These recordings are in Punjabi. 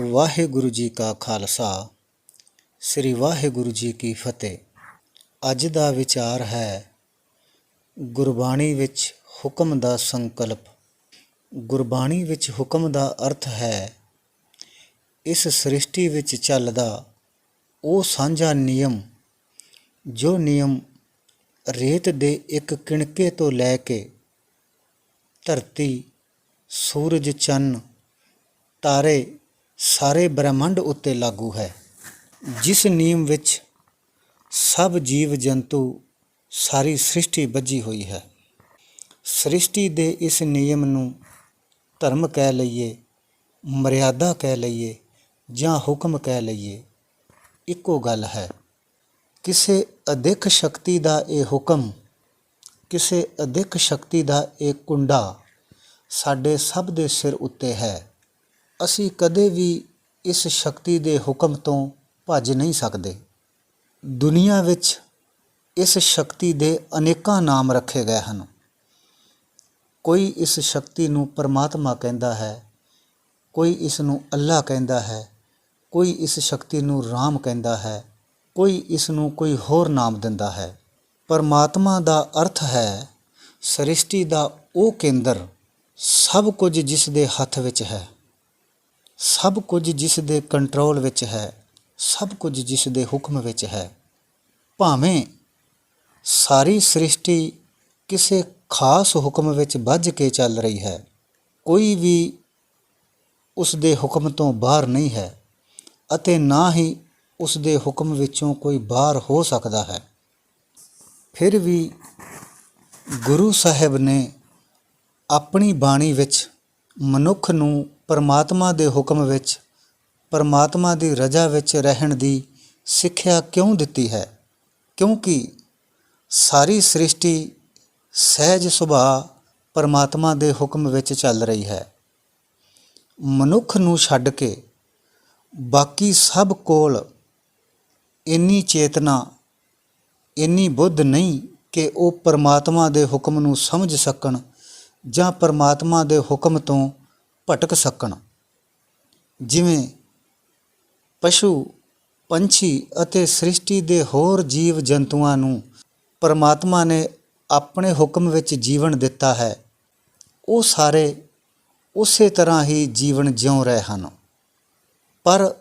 ਵਾਹਿਗੁਰੂ ਜੀ ਕਾ ਖਾਲਸਾ। ਸ੍ਰੀ ਵਾਹਿਗੁਰੂ ਜੀ ਕੀ ਫਤਿਹ। ਅੱਜ ਦਾ ਵਿਚਾਰ ਹੈ, ਗੁਰਬਾਣੀ ਵਿੱਚ ਹੁਕਮ ਦਾ ਸੰਕਲਪ। ਗੁਰਬਾਣੀ ਵਿੱਚ ਹੁਕਮ ਦਾ ਅਰਥ ਹੈ, ਇਸ ਸ੍ਰਿਸ਼ਟੀ ਵਿੱਚ ਚੱਲਦਾ ਉਹ ਸਾਂਝਾ ਨਿਯਮ, ਜੋ ਨਿਯਮ ਰੇਤ ਦੇ ਇੱਕ ਕਿਣਕੇ ਤੋਂ ਲੈ ਕੇ ਧਰਤੀ, ਸੂਰਜ, ਚੰਨ, ਤਾਰੇ ਸਾਰੇ ਬ੍ਰਹਿਮੰਡ ਉੱਤੇ ਲਾਗੂ ਹੈ, ਜਿਸ ਨਿਯਮ ਵਿੱਚ ਸਭ ਜੀਵ ਜੰਤੂ ਸਾਰੀ ਸ੍ਰਿਸ਼ਟੀ ਬੱਝੀ ਹੋਈ ਹੈ। ਸ੍ਰਿਸ਼ਟੀ ਦੇ ਇਸ ਨਿਯਮ ਨੂੰ ਧਰਮ ਕਹਿ ਲਈਏ, ਮਰਿਆਦਾ ਕਹਿ ਲਈਏ ਜਾਂ ਹੁਕਮ ਕਹਿ ਲਈਏ, ਇੱਕੋ ਗੱਲ ਹੈ। ਕਿਸੇ ਅਦਿੱਖ ਸ਼ਕਤੀ ਦਾ ਇਹ ਹੁਕਮ, ਕਿਸੇ ਅਦਿੱਖ ਸ਼ਕਤੀ ਦਾ ਇਹ ਕੁੰਡਾ ਸਾਡੇ ਸਭ ਦੇ ਸਿਰ ਉੱਤੇ ਹੈ। ਅਸੀਂ ਕਦੇ ਵੀ ਇਸ ਸ਼ਕਤੀ ਦੇ ਹੁਕਮ ਤੋਂ ਭੱਜ ਨਹੀਂ ਸਕਦੇ। ਦੁਨੀਆ ਵਿੱਚ ਇਸ ਸ਼ਕਤੀ ਦੇ ਅਨੇਕਾਂ ਨਾਮ ਰੱਖੇ ਗਏ ਹਨ। ਕੋਈ ਇਸ ਸ਼ਕਤੀ ਨੂੰ ਪਰਮਾਤਮਾ ਕਹਿੰਦਾ ਹੈ, ਕੋਈ ਇਸ ਨੂੰ ਅੱਲਾ ਕਹਿੰਦਾ ਹੈ, ਕੋਈ ਇਸ ਸ਼ਕਤੀ ਨੂੰ ਰਾਮ ਕਹਿੰਦਾ ਹੈ, ਕੋਈ ਇਸ ਨੂੰ ਕੋਈ ਹੋਰ ਨਾਮ ਦਿੰਦਾ ਹੈ। ਪਰਮਾਤਮਾ ਦਾ ਅਰਥ ਹੈ, ਸ੍ਰਿਸ਼ਟੀ ਦਾ ਉਹ ਕੇਂਦਰ ਸਭ ਕੁਝ ਜਿਸ ਦੇ ਹੱਥ ਵਿੱਚ ਹੈ। ਸਭ ਕੁਝ ਜਿਸ ਦੇ ਕੰਟਰੋਲ ਵਿੱਚ ਹੈ, ਸਭ ਕੁਝ ਜਿਸ ਦੇ ਹੁਕਮ ਵਿੱਚ ਹੈ। ਭਾਵੇਂ ਸਾਰੀ ਸ੍ਰਿਸ਼ਟੀ ਕਿਸੇ ਖਾਸ ਹੁਕਮ ਵਿੱਚ ਵੱਜ ਕੇ ਚੱਲ ਰਹੀ ਹੈ, ਕੋਈ ਵੀ ਉਸ ਦੇ ਹੁਕਮ ਤੋਂ ਬਾਹਰ ਨਹੀਂ ਹੈ ਅਤੇ ਨਾ ਹੀ ਉਸ ਦੇ ਹੁਕਮ ਵਿੱਚੋਂ ਕੋਈ ਬਾਹਰ ਹੋ ਸਕਦਾ ਹੈ। ਫਿਰ ਵੀ ਗੁਰੂ ਸਾਹਿਬ ਨੇ ਆਪਣੀ ਬਾਣੀ ਵਿੱਚ ਮਨੁੱਖ ਨੂੰ ਪਰਮਾਤਮਾ ਦੇ ਹੁਕਮ ਵਿੱਚ, ਪਰਮਾਤਮਾ ਦੀ ਰਜ਼ਾ ਵਿੱਚ ਰਹਿਣ ਦੀ ਸਿੱਖਿਆ ਕਿਉਂ ਦਿੱਤੀ ਹੈ? ਕਿਉਂਕਿ ਸਾਰੀ ਸ੍ਰਿਸ਼ਟੀ ਸਹਿਜ ਸੁਭਾਅ ਪਰਮਾਤਮਾ ਦੇ ਹੁਕਮ ਵਿੱਚ ਚੱਲ ਰਹੀ ਹੈ। ਮਨੁੱਖ ਨੂੰ ਛੱਡ ਕੇ ਬਾਕੀ ਸਭ ਕੋਲ ਇੰਨੀ ਚੇਤਨਾ, ਇੰਨੀ ਬੁੱਧ ਨਹੀਂ ਕਿ ਉਹ ਪਰਮਾਤਮਾ ਦੇ ਹੁਕਮ ਨੂੰ ਸਮਝ ਸਕਣ ਜਾਂ ਪਰਮਾਤਮਾ ਦੇ ਹੁਕਮ ਤੋਂ ਭਟਕ ਸਕਣ। ਜਿਵੇਂ ਪਸ਼ੂ, ਪੰਛੀ ਅਤੇ ਸ੍ਰਿਸ਼ਟੀ ਦੇ ਹੋਰ ਜੀਵ ਜੰਤੂਆਂ ਨੂੰ ਪਰਮਾਤਮਾ ਨੇ ਆਪਣੇ ਹੁਕਮ ਵਿੱਚ ਜੀਵਨ ਦਿੱਤਾ ਹੈ। ਉਹ ਸਾਰੇ ਉਸੇ ਤਰ੍ਹਾਂ ਹੀ ਜੀਵਨ ਜਿਉ ਰਹੇ ਹਨ। ਪਰ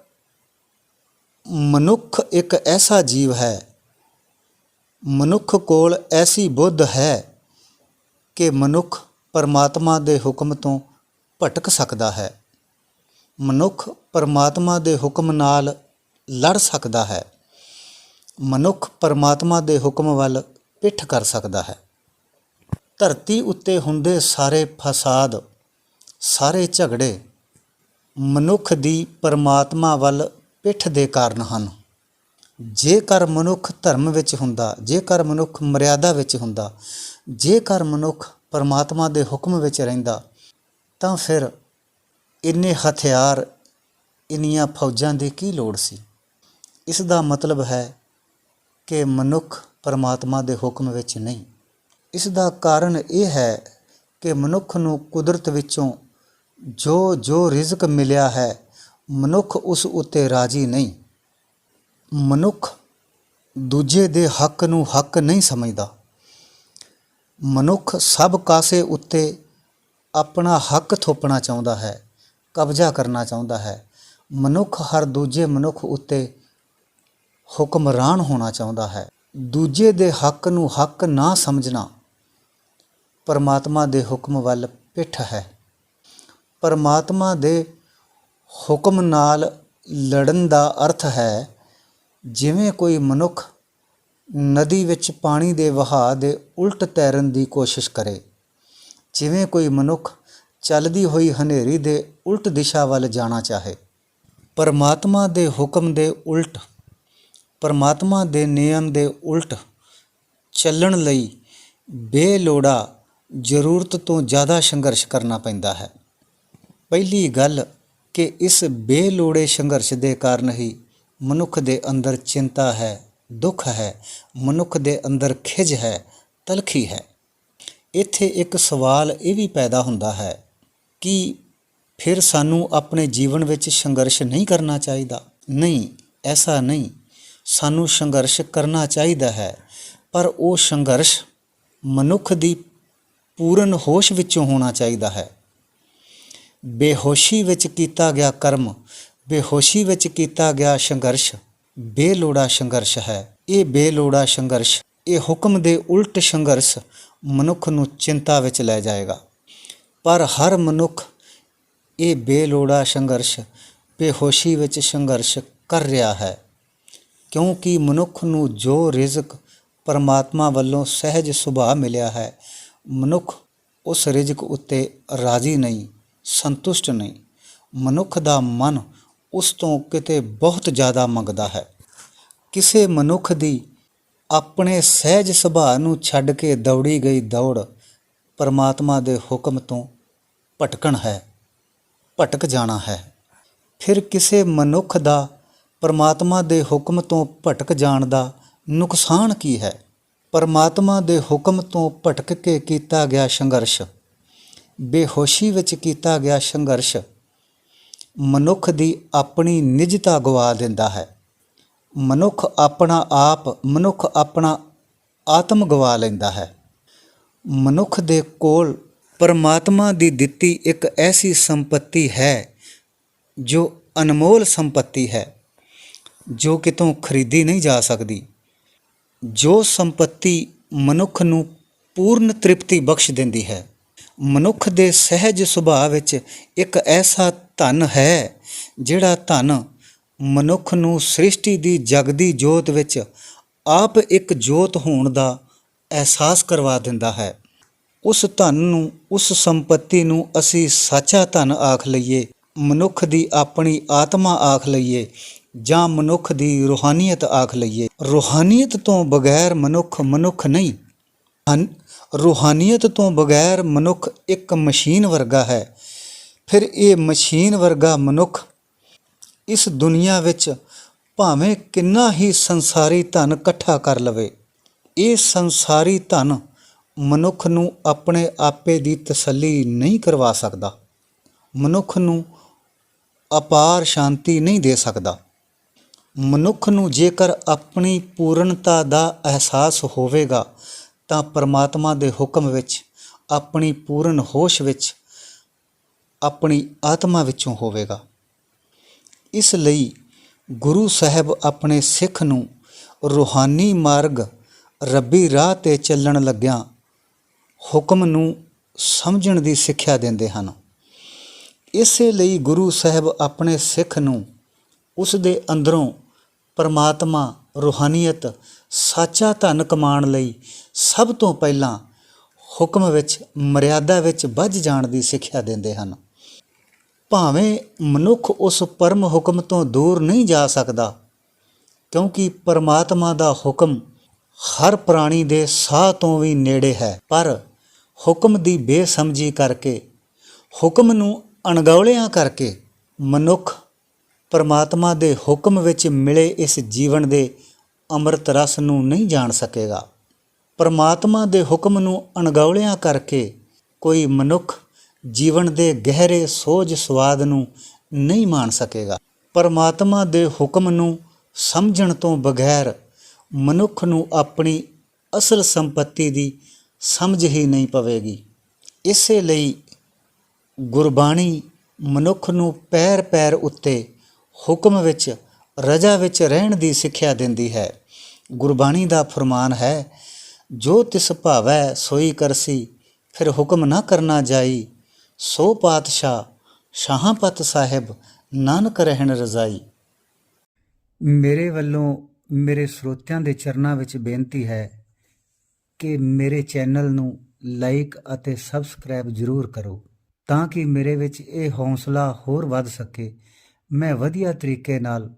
ਮਨੁੱਖ ਇੱਕ ਐਸਾ ਜੀਵ ਹੈ, ਮਨੁੱਖ ਕੋਲ ਐਸੀ ਬੁੱਧ ਹੈ ਕਿ ਮਨੁੱਖ ਪਰਮਾਤਮਾ ਦੇ ਹੁਕਮ ਤੋਂ ਭਟਕ ਸਕਦਾ ਹੈ। ਮਨੁੱਖ ਪਰਮਾਤਮਾ ਦੇ ਹੁਕਮ ਨਾਲ ਲੜ ਸਕਦਾ ਹੈ। ਮਨੁੱਖ ਪਰਮਾਤਮਾ ਦੇ ਹੁਕਮ ਵੱਲ ਪਿੱਠ ਕਰ ਸਕਦਾ ਹੈ। ਧਰਤੀ ਉੱਤੇ ਹੁੰਦੇ ਸਾਰੇ ਫਸਾਦ, ਸਾਰੇ ਝਗੜੇ ਮਨੁੱਖ ਦੀ ਪਰਮਾਤਮਾ ਵੱਲ ਪਿੱਠ ਦੇ ਕਾਰਨ ਹਨ। ਜੇਕਰ ਮਨੁੱਖ ਧਰਮ ਵਿੱਚ ਹੁੰਦਾ, ਜੇਕਰ ਮਨੁੱਖ ਮਰਿਆਦਾ ਵਿੱਚ ਹੁੰਦਾ, ਜੇਕਰ ਮਨੁੱਖ ਪਰਮਾਤਮਾ ਦੇ ਹੁਕਮ ਵਿੱਚ ਰਹਿੰਦਾ ਤਾਂ ਫਿਰ ਇੰਨੇ ਹਥਿਆਰ, ਇੰਨੀਆਂ ਫੌਜਾਂ ਦੀ ਕੀ ਲੋੜ ਸੀ? ਇਸ ਦਾ ਮਤਲਬ ਹੈ ਕਿ ਮਨੁੱਖ ਪਰਮਾਤਮਾ ਦੇ ਹੁਕਮ ਵਿੱਚ ਨਹੀਂ। ਇਸ ਦਾ ਕਾਰਨ ਇਹ ਹੈ ਕਿ ਮਨੁੱਖ ਨੂੰ ਕੁਦਰਤ ਵਿੱਚੋਂ ਜੋ ਜੋ ਰਿਜ਼ਕ ਮਿਲਿਆ ਹੈ, ਮਨੁੱਖ ਉਸ ਉੱਤੇ ਰਾਜੀ ਨਹੀਂ। ਮਨੁੱਖ ਦੂਜੇ ਦੇ ਹੱਕ ਨੂੰ ਹੱਕ ਨਹੀਂ ਸਮਝਦਾ। ਮਨੁੱਖ ਸਭ ਕਾਸੇ ਉੱਤੇ ਆਪਣਾ ਹੱਕ ਥੋਪਣਾ ਚਾਹੁੰਦਾ ਹੈ, ਕਬਜ਼ਾ ਕਰਨਾ ਚਾਹੁੰਦਾ ਹੈ। ਮਨੁੱਖ ਹਰ ਦੂਜੇ ਮਨੁੱਖ ਉੱਤੇ ਹੁਕਮਰਾਨ ਹੋਣਾ ਚਾਹੁੰਦਾ ਹੈ। ਦੂਜੇ ਦੇ ਹੱਕ ਨੂੰ ਹੱਕ ਨਾ ਸਮਝਣਾ ਪਰਮਾਤਮਾ ਦੇ ਹੁਕਮ ਵੱਲ ਪਿੱਠ ਹੈ। ਪਰਮਾਤਮਾ ਦੇ ਹੁਕਮ ਨਾਲ ਲੜਨ ਦਾ ਅਰਥ ਹੈ, ਜਿਵੇਂ ਕੋਈ ਮਨੁੱਖ ਨਦੀ ਵਿੱਚ ਪਾਣੀ ਦੇ ਵਹਾਅ ਦੇ ਉਲਟ ਤੈਰਨ ਦੀ ਕੋਸ਼ਿਸ਼ ਕਰੇ ਜਿਵੇਂ ਕੋਈ ਮਨੁੱਖ ਚੱਲਦੀ ਹੋਈ ਹਨੇਰੀ ਦੇ ਉਲਟ ਦਿਸ਼ਾ ਵੱਲ ਜਾਣਾ ਚਾਹੇ, ਪਰਮਾਤਮਾ ਦੇ ਹੁਕਮ ਦੇ ਉਲਟ, ਪਰਮਾਤਮਾ ਦੇ ਨਿਯਮ ਦੇ ਉਲਟ ਚੱਲਣ ਲਈ ਬੇਲੋੜਾ ਜ਼ਰੂਰਤ ਤੋਂ ਜ਼ਿਆਦਾ ਸੰਘਰਸ਼ ਕਰਨਾ ਪੈਂਦਾ ਹੈ। ਪਹਿਲੀ ਗੱਲ ਕਿ ਇਸ ਬੇਲੋੜੇ ਸੰਘਰਸ਼ ਦੇ ਕਾਰਨ ਹੀ ਮਨੁੱਖ ਦੇ ਅੰਦਰ ਚਿੰਤਾ ਹੈ, ਦੁੱਖ ਹੈ, ਮਨੁੱਖ ਦੇ ਅੰਦਰ ਖਿਜ ਹੈ, ਤਲਖੀ ਹੈ। ਇੱਥੇ ਇੱਕ ਸਵਾਲ ਇਹ ਵੀ ਪੈਦਾ ਹੁੰਦਾ ਹੈ ਕਿ ਫਿਰ ਸਾਨੂੰ ਆਪਣੇ ਜੀਵਨ ਵਿੱਚ ਸੰਘਰਸ਼ ਨਹੀਂ ਕਰਨਾ ਚਾਹੀਦਾ। ਨਹੀਂ, ਐਸਾ ਨਹੀਂ। ਸਾਨੂੰ ਸੰਘਰਸ਼ ਕਰਨਾ ਚਾਹੀਦਾ ਹੈ, ਪਰ ਉਹ ਸੰਘਰਸ਼ ਮਨੁੱਖ ਦੀ ਪੂਰਨ ਹੋਸ਼ ਵਿੱਚੋਂ ਹੋਣਾ ਚਾਹੀਦਾ ਹੈ। ਬੇਹੋਸ਼ੀ ਵਿੱਚ ਕੀਤਾ ਗਿਆ ਕਰਮ, ਬੇਹੋਸ਼ੀ ਵਿੱਚ ਕੀਤਾ ਗਿਆ ਸੰਘਰਸ਼, ਬੇਲੋੜਾ ਸੰਘਰਸ਼ ਹੈ। ਇਹ ਬੇਲੋੜਾ ਸੰਘਰਸ਼, ਇਹ ਹੁਕਮ ਦੇ ਉਲਟ ਸੰਘਰਸ਼ ਮਨੁੱਖ ਨੂੰ ਚਿੰਤਾ ਵਿੱਚ ਲੈ ਜਾਏਗਾ। ਪਰ ਹਰ ਮਨੁੱਖ ਇਹ ਬੇਲੋੜਾ ਸੰਘਰਸ਼, ਬੇਹੋਸ਼ੀ ਵਿੱਚ ਸੰਘਰਸ਼ ਕਰ ਰਿਹਾ ਹੈ। ਕਿਉਂਕਿ ਮਨੁੱਖ ਨੂੰ ਜੋ ਰਿਜ਼ਕ ਪਰਮਾਤਮਾ ਵੱਲੋਂ ਸਹਿਜ ਸੁਭਾਅ ਮਿਲਿਆ ਹੈ, ਮਨੁੱਖ ਉਸ ਰਿਜ਼ਕ ਉੱਤੇ ਰਾਜ਼ੀ ਨਹੀਂ, ਸੰਤੁਸ਼ਟ ਨਹੀਂ। ਮਨੁੱਖ ਦਾ ਮਨ ਉਸ ਤੋਂ ਕਿਤੇ ਬਹੁਤ ਜ਼ਿਆਦਾ ਮੰਗਦਾ ਹੈ। ਕਿਸੇ ਮਨੁੱਖ ਦੀ ਆਪਣੇ ਸਹਿਜ ਸੁਭਾਅ ਨੂੰ ਛੱਡ ਕੇ ਦੌੜੀ ਗਈ ਦੌੜ ਪਰਮਾਤਮਾ ਦੇ ਹੁਕਮ ਤੋਂ ਭਟਕਣ ਹੈ, ਭਟਕ ਜਾਣਾ ਹੈ। ਫਿਰ ਕਿਸੇ ਮਨੁੱਖ ਦਾ, ਪਰਮਾਤਮਾ ਦੇ ਹੁਕਮ ਤੋਂ ਭਟਕ ਜਾਣ ਦਾ ਨੁਕਸਾਨ ਕੀ ਹੈ? ਪਰਮਾਤਮਾ ਦੇ ਹੁਕਮ ਤੋਂ ਭਟਕ ਕੇ ਕੀਤਾ ਗਿਆ ਸੰਘਰਸ਼। ਬੇਹੋਸ਼ੀ ਵਿੱਚ ਕੀਤਾ ਗਿਆ ਸੰਘਰਸ਼। ਮਨੁੱਖ ਦੀ ਆਪਣੀ ਨਿਜਤਾ ਗਵਾ ਦਿੰਦਾ ਹੈ। ਮਨੁੱਖ ਆਪਣਾ ਆਪ, ਮਨੁੱਖ ਆਪਣਾ ਆਤਮ ਗਵਾ ਲੈਂਦਾ ਹੈ। ਮਨੁੱਖ ਦੇ ਕੋਲ ਪਰਮਾਤਮਾ ਦੀ ਦਿੱਤੀ ਇੱਕ ਐਸੀ ਸੰਪਤੀ ਹੈ, ਜੋ ਅਨਮੋਲ ਸੰਪਤੀ ਹੈ, ਜੋ ਕਿਤੋਂ ਖਰੀਦੀ ਨਹੀਂ ਜਾ ਸਕਦੀ। ਜੋ ਸੰਪਤੀ ਮਨੁੱਖ ਨੂੰ ਪੂਰਨ ਤ੍ਰਿਪਤੀ ਬਖਸ਼ ਦਿੰਦੀ ਹੈ। ਮਨੁੱਖ ਦੇ ਸਹਿਜ ਸੁਭਾਅ ਵਿੱਚ ਇੱਕ ਐਸਾ ਧਨ ਹੈ, ਜਿਹੜਾ ਧਨ ਮਨੁੱਖ ਨੂੰ ਸ੍ਰਿਸ਼ਟੀ ਦੀ ਜਗਦੀ ਜੋਤ ਵਿੱਚ ਆਪ ਇੱਕ ਜੋਤ ਹੋਣ ਦਾ ਅਹਿਸਾਸ ਕਰਵਾ ਦਿੰਦਾ ਹੈ। ਉਸ ਧਨ ਨੂੰ, ਉਸ ਸੰਪਤੀ ਨੂੰ ਅਸੀਂ ਸੱਚਾ ਧਨ ਆਖ ਲਈਏ, ਮਨੁੱਖ ਦੀ ਆਪਣੀ ਆਤਮਾ ਆਖ ਲਈਏ ਜਾਂ ਮਨੁੱਖ ਦੀ ਰੂਹਾਨੀਅਤ ਆਖ ਲਈਏ। ਰੂਹਾਨੀਅਤ ਤੋਂ ਬਗੈਰ ਮਨੁੱਖ ਮਨੁੱਖ ਨਹੀਂ। ਹਨ ਰੂਹਾਨੀਅਤ ਤੋਂ ਬਗੈਰ ਮਨੁੱਖ ਇੱਕ ਮਸ਼ੀਨ ਵਰਗਾ ਹੈ। ਫਿਰ ਇਹ ਮਸ਼ੀਨ ਵਰਗਾ ਮਨੁੱਖ ਇਸ ਦੁਨੀਆ ਵਿੱਚ ਭਾਵੇਂ ਕਿੰਨਾ ਹੀ ਸੰਸਾਰੀ ਧਨ ਇਕੱਠਾ ਕਰ ਲਵੇ, ਇਹ ਸੰਸਾਰੀ ਧਨ ਮਨੁੱਖ ਨੂੰ ਆਪਣੇ ਆਪੇ ਦੀ ਤਸੱਲੀ ਨਹੀਂ ਕਰਵਾ ਸਕਦਾ। ਮਨੁੱਖ ਨੂੰ ਅਪਾਰ ਸ਼ਾਂਤੀ ਨਹੀਂ ਦੇ ਸਕਦਾ। ਮਨੁੱਖ ਨੂੰ ਜੇਕਰ ਆਪਣੀ ਪੂਰਨਤਾ ਦਾ ਅਹਿਸਾਸ ਹੋਵੇਗਾ, ਤਾਂ ਪਰਮਾਤਮਾ ਦੇ ਹੁਕਮ ਵਿੱਚ, ਆਪਣੀ ਪੂਰਨ ਹੋਸ਼ ਵਿੱਚ, ਆਪਣੀ ਆਤਮਾ ਵਿੱਚੋਂ ਹੋਵੇਗਾ। ਇਸ ਲਈ ਗੁਰੂ ਸਾਹਿਬ ਆਪਣੇ ਸਿੱਖ ਨੂੰ ਰੂਹਾਨੀ ਮਾਰਗ ਰੱਬੀ ਰਾਹ ਤੇ ਚੱਲਣ ਲੱਗਿਆਂ ਹੁਕਮ ਨੂੰ ਸਮਝਣ ਦੀ ਸਿੱਖਿਆ ਦਿੰਦੇ ਹਨ। ਇਸੇ ਲਈ ਗੁਰੂ ਸਾਹਿਬ ਆਪਣੇ ਸਿੱਖ ਨੂੰ ਉਸ ਦੇ ਅੰਦਰੋਂ ਪਰਮਾਤਮਾ, ਰੂਹਾਨੀਅਤ, ਸਾਚਾ ਧਨ ਕਮਾਉਣ ਲਈ ਸਭ ਤੋਂ ਪਹਿਲਾਂ ਹੁਕਮ ਵਿੱਚ, ਮਰਿਆਦਾ ਵਿੱਚ ਵੱਜ ਜਾਣ ਦੀ ਸਿੱਖਿਆ ਦਿੰਦੇ ਹਨ। ਭਾਵੇਂ ਮਨੁੱਖ ਉਸ ਪਰਮ ਹੁਕਮ ਤੋਂ ਦੂਰ ਨਹੀਂ ਜਾ ਸਕਦਾ, ਕਿਉਂਕਿ ਪਰਮਾਤਮਾ ਦਾ ਹੁਕਮ ਹਰ ਪ੍ਰਾਣੀ ਦੇ ਸਾਹ ਤੋਂ ਵੀ ਨੇੜੇ ਹੈ। ਪਰ ਹੁਕਮ ਦੀ ਬੇਸਮਝੀ ਕਰਕੇ, ਹੁਕਮ ਨੂੰ ਅਣਗੌਲਿਆਂ ਕਰਕੇ ਮਨੁੱਖ ਪਰਮਾਤਮਾ ਦੇ ਹੁਕਮ ਵਿੱਚ ਮਿਲੇ ਇਸ ਜੀਵਨ ਦੇ ਅੰਮ੍ਰਿਤ ਰਸ ਨੂੰ ਨਹੀਂ ਜਾਣ ਸਕੇਗਾ। ਪਰਮਾਤਮਾ ਦੇ ਹੁਕਮ ਨੂੰ ਅਣਗੌਲਿਆਂ ਕਰਕੇ ਕੋਈ ਮਨੁੱਖ ਜੀਵਨ ਦੇ ਗਹਿਰੇ ਸੋਝ ਸਵਾਦ ਨੂੰ ਨਹੀਂ ਮਾਣ ਸਕੇਗਾ। ਪਰਮਾਤਮਾ ਦੇ ਹੁਕਮ ਨੂੰ ਸਮਝਣ ਤੋਂ ਬਗੈਰ ਮਨੁੱਖ ਨੂੰ ਆਪਣੀ ਅਸਲ ਸੰਪਤੀ ਦੀ ਸਮਝ ਹੀ ਨਹੀਂ ਪਵੇਗੀ। ਇਸੇ ਲਈ ਗੁਰਬਾਣੀ ਮਨੁੱਖ ਨੂੰ ਪੈਰ ਪੈਰ ਉੱਤੇ ਹੁਕਮ ਵਿੱਚ, ਰਜਾ ਵਿੱਚ ਰਹਿਣ ਦੀ ਸਿੱਖਿਆ ਦਿੰਦੀ ਹੈ। ਗੁਰਬਾਣੀ ਦਾ ਫਰਮਾਨ ਹੈ, ਜੋ ਤਿਸ ਭਾਵੈ ਸੋਈ ਕਰਸੀ, ਫਿਰ ਹੁਕਮ ਨਾ ਕਰਨਾ ਜਾਈ ਸੋ ਪਾਤਸ਼ਾਹ ਸ਼ਾਹਪਤ ਸਾਹਿਬ, ਨਾਨਕ ਰਹਿਣ ਰਜ਼ਾਈ। ਮੇਰੇ ਵੱਲੋਂ ਮੇਰੇ ਸਰੋਤਿਆਂ ਦੇ ਚਰਨਾਂ ਵਿੱਚ ਬੇਨਤੀ ਹੈ ਕਿ ਮੇਰੇ ਚੈਨਲ ਨੂੰ ਲਾਈਕ ਅਤੇ ਸਬਸਕ੍ਰਾਈਬ ਜ਼ਰੂਰ ਕਰੋ ਤਾਂ ਕਿ ਮੇਰੇ ਵਿੱਚ ਇਹ ਹੌਸਲਾ ਹੋਰ ਵੱਧ ਸਕੇ। ਮੈਂ ਵਧੀਆ ਤਰੀਕੇ ਨਾਲ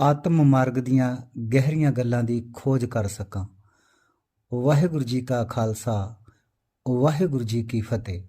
ਆਤਮ ਮਾਰਗ ਦੀਆਂ ਗਹਿਰੀਆਂ ਗੱਲਾਂ ਦੀ ਖੋਜ ਕਰ ਸਕਾਂ। ਵਾਹਿਗੁਰੂ ਜੀ ਕਾ ਖਾਲਸਾ, ਵਾਹਿਗੁਰੂ ਜੀ ਕੀ ਫਤਿਹ।